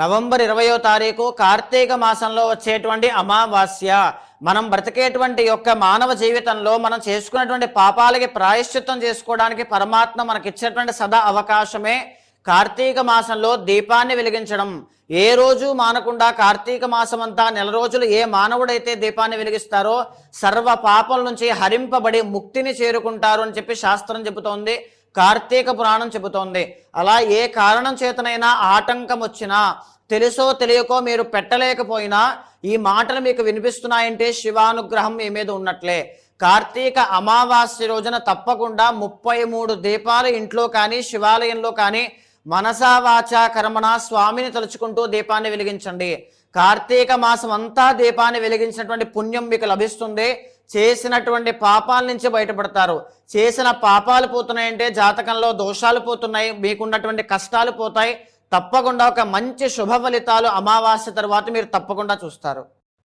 November ఇరవయో తారీఖు కార్తీక మాసంలో వచ్చేటువంటి అమావాస్య. మనం బ్రతికేటువంటి యొక్క మానవ జీవితంలో మనం చేసుకున్నటువంటి పాపాలకి ప్రాయశ్చిత్తం చేసుకోవడానికి పరమాత్మ మనకిచ్చేటువంటి సదా అవకాశమే కార్తీక మాసంలో దీపాన్ని వెలిగించడం. ఏ రోజు మానకుండా కార్తీక మాసం అంతా నెల రోజులు ఏ మానవుడైతే దీపాన్ని వెలిగిస్తారో సర్వ పాపం నుంచి హరింపబడి ముక్తిని చేరుకుంటారు అని చెప్పి శాస్త్రం చెబుతోంది. కార్తీక పురాణం చెబుతోంది. అలా ఏ కారణం చేతనైనా ఆటంకం వచ్చినా తెలుసో తెలియకో మీరు పెట్టలేకపోయినా ఈ మాటలు మీకు వినిపిస్తున్నాయంటే శివానుగ్రహం మీ మీద ఉన్నట్లే. కార్తీక అమావాస్య రోజున తప్పకుండా ముప్పై మూడు దీపాలు ఇంట్లో కానీ శివాలయంలో కానీ మనసా వాచా కర్మణ స్వామిని తలుచుకుంటూ దీపాన్ని వెలిగించండి. కార్తీక మాసం అంతా దీపాన్ని వెలిగించినటువంటి పుణ్యం మీకు లభిస్తుంది. చేసినటువంటి పాపాల నుంచి బయటపడతారు. చేసిన పాపాలు పోతున్నాయంటే జాతకంలో దోషాలు పోతున్నాయి మీకున్నటువంటి కష్టాలు పోతాయి. తప్పకుండా ఒక మంచి శుభ ఫలితాలు అమావాస్య తర్వాత మీరు తప్పకుండా చూస్తారు.